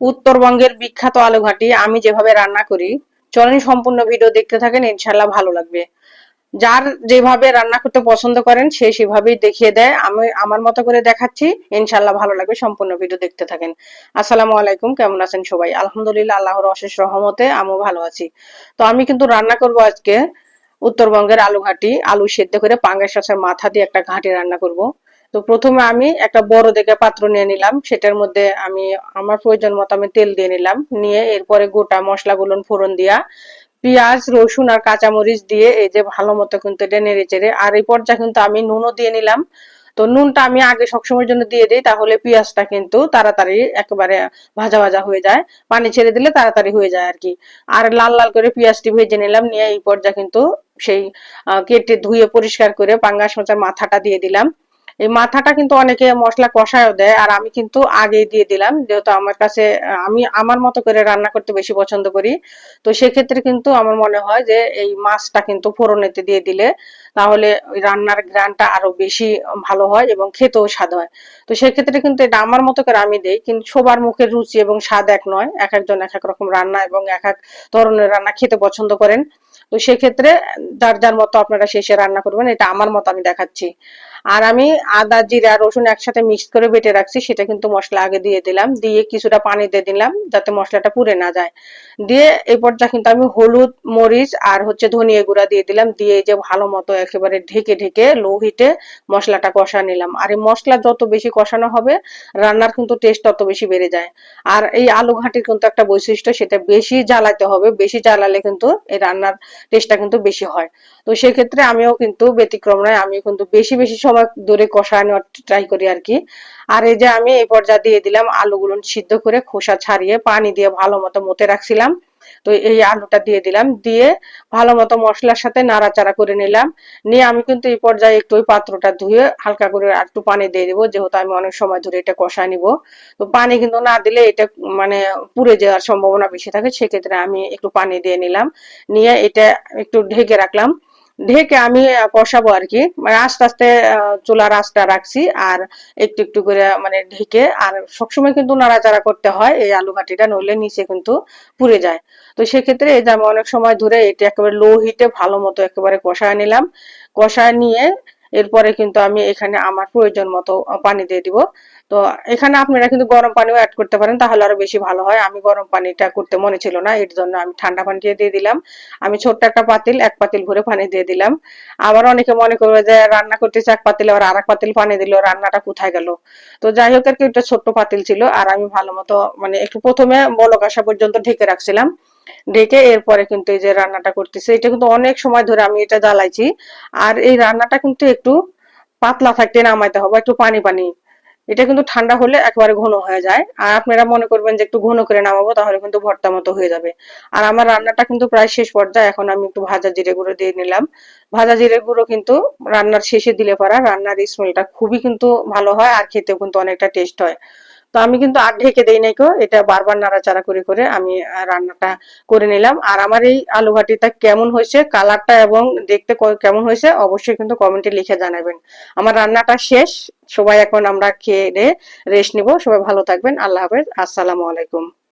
উত্তরবঙ্গের বিখ্যাত আলুঘাটি আমি যেভাবে রান্না করি, চলেন সম্পূর্ণ ভিডিও দেখতে থাকেন ইনশাল্লাহ ভালো লাগবে। যার যেভাবে রান্না করতে পছন্দ করেন, সে সেভাবেই দেখিয়ে দেয়। আমি আমার মতো করে দেখাচ্ছি ইনশাল্লাহ ভালো লাগবে সম্পূর্ণ ভিডিও দেখতে থাকেন। আসসালামু আলাইকুম, কেমন আছেন সবাই? আলহামদুলিল্লাহ, আল্লাহর অশেষ রহমতে আমিও ভালো আছি। তো আমি কিন্তু রান্না করব আজকে উত্তরবঙ্গের আলু ঘাটি, আলু সেদ্ধ করে মাছের মাথা দিয়ে একটা ঘাটি রান্না করব। তো প্রথমে আমি একটা বড় দেখে পাত্র নিয়ে নিলাম। সেটার মধ্যে আমি, আমার প্রয়োজন মতো আমি তেল দিয়ে নিলাম। নিয়ে এরপরে গোটা মশলাগুলো ফোড়ন দিয়া, পেঁয়াজ, রসুন আর কাঁচামরিচ দিয়ে এই যে ভালো মতো কিন্তু এটা নেড়ে চেড়ে, আর এই পর্যায়ে কিন্তু আমি নুনও দিয়ে নিলাম। তো নুনটা আমি আগে সবসময়ের জন্য দিয়ে দিই, তাহলে পেঁয়াজটা কিন্তু তাড়াতাড়ি একেবারে ভাজা ভাজা হয়ে যায়। পানি ছেড়ে দিলে তাড়াতাড়ি হয়ে যায় আর কি আর লাল লাল করে পেঁয়াজটি ভেজে নিলাম, নিয়ে এই পর্যায়ে কিন্তু সেই কেটে ধুয়ে পরিষ্কার করে পাঙ্গাস মাথাটা দিয়ে দিলাম। এই মাথাটা কিন্তু অনেকে মশলা কষায়ও দেয়, আর আমি কিন্তু আগেই দিয়ে দিলাম। যেহেতু আমার কাছে, আমি আমার মতো করে রান্না করতে বেশি পছন্দ করি, তো সেক্ষেত্রে কিন্তু আমার মনে হয় যে এই মাছটা কিন্তু ফোড়নেতে দিয়ে দিলে তাহলে ওই রান্নার গ্রানটা আরও বেশি ভালো হয় এবং খেতেও স্বাদ হয়। তো সেক্ষেত্রে কিন্তু এটা আমার মতো করে আমি দেই, কিন্তু সবার মুখের রুচি এবং স্বাদ এক নয়, এক একজন এক এক রকম রান্না এবং এক এক ধরনের রান্না খেতে পছন্দ করেন। তো সেক্ষেত্রে যার যার মতো আপনারা শেষে রান্না করবেন, এটা আমার মতো আমি দেখাচ্ছি। আর আমি আদা, জিরা, রসুন একসাথে মিক্স করে বেটে রাখছি, সেটা কিন্তু মশলা আগে দিয়ে দিলাম, দিয়ে কিছুটা পানি দিয়ে দিলাম, যাতে মশলাটা পুড়ে না যায়। দিয়ে এই পর্যায়ে কিন্তু আমি হলুদ, মরিচ আর হচ্ছে ধনিয়া গুঁড়া দিয়ে দিলাম, দিয়ে যে ভালো মতো একেবারে ঢেকে ঢেকে লো হিটে মশলাটা কষা নিলাম। আর এই মশলা যত বেশি কষানো হবে, রান্নার কিন্তু টেস্ট তত বেশি বেড়ে যায়। আর এই আলু ঘাটির কিন্তু একটা বৈশিষ্ট্য, সেটা বেশি জ্বালাতে হবে, বেশি জ্বালালে কিন্তু এই রান্নার টেস্টটা কিন্তু বেশি হয়। তো সেক্ষেত্রে আমিও কিন্তু ব্যতিক্রম নয় আমি কিন্তু বেশি বেশি সময় ধরে কষা নেওয়ার ট্রাই করি আর কি আর এই যে আমি এই পর্যায়ে দিয়ে দিলাম আলুগুলো সিদ্ধ করে খোসা ছাড়িয়ে পানি দিয়ে ভালো মতো মতে রাখছিলাম। তো এই আলুটা দিয়ে দিলাম। দিয়ে ভালো মতো মশলার সাথে নাড়াচাড়া করে নিলাম। নিয়ে আমি কিন্তু এই পর্যায়ে একটু ওই পাত্রটা ধুয়ে হালকা করে একটু পানি দিয়ে দেবো, যেহেতু আমি অনেক সময় ধরে এটা কষায় নিব। তো পানি কিন্তু না দিলে এটা মানে পুড়ে যাওয়ার সম্ভাবনা বেশি থাকে। সেক্ষেত্রে আমি একটু পানি দিয়ে নিলাম। নিয়ে এটা একটু ঢেকে রাখলাম। ঢেকে আমি কষাবো আর কি। মানে আস্তে আস্তে চুলা রাস্তা রাখছি আর একটু একটু করে মানে ঢেকে আর সবসময় কিন্তু নাড়াচাড়া করতে হয়, এই আলু ঘাটিটা নইলে নিচে কিন্তু পুড়ে যায়। তো সেক্ষেত্রে এই যে আমি অনেক সময় ধরে এটা একেবারে লো হিটে ভালো মতো একেবারে কষায় নিলাম। কষায় নিয়ে এরপরে কিন্তু আমি এখানে আমার প্রয়োজন মতো পানি দিয়ে দিব। তো এখানে আপনারা কিন্তু গরম পানিও অ্যাড করতে পারেন, তাহলে আরও বেশি ভালো হয়। আমি গরম পানিটা করতে মনে ছিল না, এর জন্য আমি ঠান্ডা পানি দিয়ে দিলাম। আমি ছোট্ট একটা পাতিল, এক পাতিল ভরে পানি দিয়ে দিলাম। আবার অনেকে মনে করবে যে রান্না করতেছে এক পাতিল, আবার আর এক পাতিল পানি দিল, রান্নাটা কোথায় গেল? তো যাই হোক আর কি ছোট্ট পাতিল ছিল, আর আমি ভালো মতো মানে একটু প্রথমে বলক আসা পর্যন্ত ঢেকে রাখছিলাম। ঢেকে এরপরে কিন্তু এই যে রান্নাটা করতেছে, এটা কিন্তু অনেক সময় ধরে আমি এটা জ্বালাইছি। আর এই রান্নাটা কিন্তু একটু পাতলা থাকতে নামাইতে হবে, একটু পানি পানি। এটা কিন্তু ঠান্ডা হলে একবারে ঘন হয়ে যায়। আর আপনারা মনে করবেন যে একটু ঘন করে নামাবো, তাহলে কিন্তু ভর্তা মতো হয়ে যাবে। আর আমার রান্নাটা কিন্তু প্রায় শেষ পর্যায়ে, এখন আমি একটু ভাজা জিরে গুঁড়ো দিয়ে নিলাম। ভাজা জিরে গুঁড়ো কিন্তু রান্নার শেষে দিলে পারা, রান্নার স্মেলটা খুবই কিন্তু ভালো হয় আর খেতেও কিন্তু অনেকটা টেস্ট হয়। তো আমি কিন্তু আর ঢেকে দেই নাই এটা বারবার নাড়াচাড়া করে করে আমি রান্নাটা করে নিলাম। আর আমার এই আলু ঘাটিটা কেমন হয়েছে, কালারটা এবং দেখতে কেমন হয়েছে, অবশ্যই কিন্তু কমেন্টে লিখে জানাবেন। আমার রান্নাটা শেষ, সবাই এখন আমরা খেয়ে রেস্ট নিব, সবাই ভালো থাকবেন, আল্লাহ হাফেজ, আসসালামু আলাইকুম।